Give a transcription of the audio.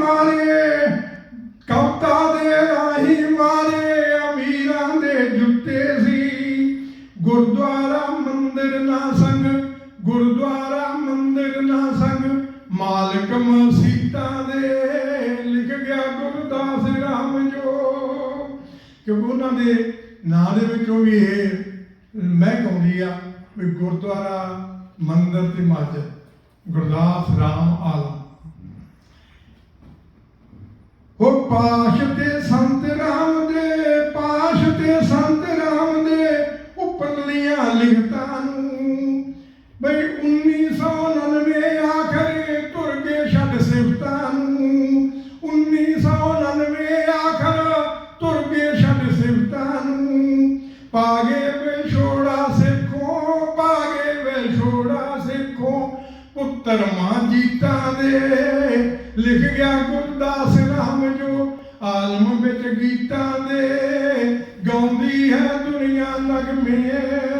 ਮਾਰੇ, ਕਵਤਾ ਦੇ ਰਾਹੀ ਮਾਰੇ, ਅਮੀਰਾਂ ਦੇ ਜੁੱਤੇ ਸੀ। ਗੁਰਦੁਆਰਾ ਮੰਦਿਰ ਨਾ ਸੰਗ, ਗੁਰਦੁਆਰਾ ਮੰਦਿਰ ਨਾ ਸੰਗ, ਮਾਲਕ ਮਸੀਤਾਂ ਦੇ ਲਿਖ ਗਿਆ ਗੁਰਦਾਸ ਰਾਮ ਜੋ। ਕਿਉਂਕਿ ਉਹਨਾਂ ਦੇ ਨਾਂ ਦੇ ਵਿੱਚੋਂ ਵੀ ਇਹ ਮਹਿਕ ਆਉਂਦੀ ਆ ਵੀ ਗੁਰਦੁਆਰਾ ਮੰਦਿਰ ਤੇ ਮਸਜਿਦ ਗੁਰਦਾਸ ਰਾਮ ਆਲਮ ਹੋ ਪਾਸ਼ ਤੇ ਸੰਤ ਰਾਮ ਦੇ ਪਾਸ਼ ਤੇ ਸੰਤ ਰਾਮ ਦੇ ਉੱਪਰਲੀਆਂ ਲਿਖਤਾਂ ਨੂੰ। ਬਈ 1999 ਆਖਰੇ ਤੁਰ ਗਏ ਛੱਡ ਸਿਫਤਾਂ ਨੂੰ। 1999 ਆਖਰ ਤੁਰ ਗਏ ਛੱਡ ਸਿਫਤਾਂ ਨੂੰ। ਪਾਗੇ ਵਿਛੋੜਾ ਸਿੱਖੋ ਪਾਗੇ ਵਿਛੋੜਾ ਸਿੱਖੋ, ਪੁੱਤਰ ਮਾਂ ਜੀਤਾਂ ਦੇ। ਲਿਖ ਗਿਆ ਗੁਰਦਾਸ ਰਾਮ ਜੋ ਆਲਮ ਵਿੱਚ ਗੀਤਾਂ ਦੇ ਗਾਉਂਦੀ ਹੈ ਦੁਨੀਆ ਨਗਮੇ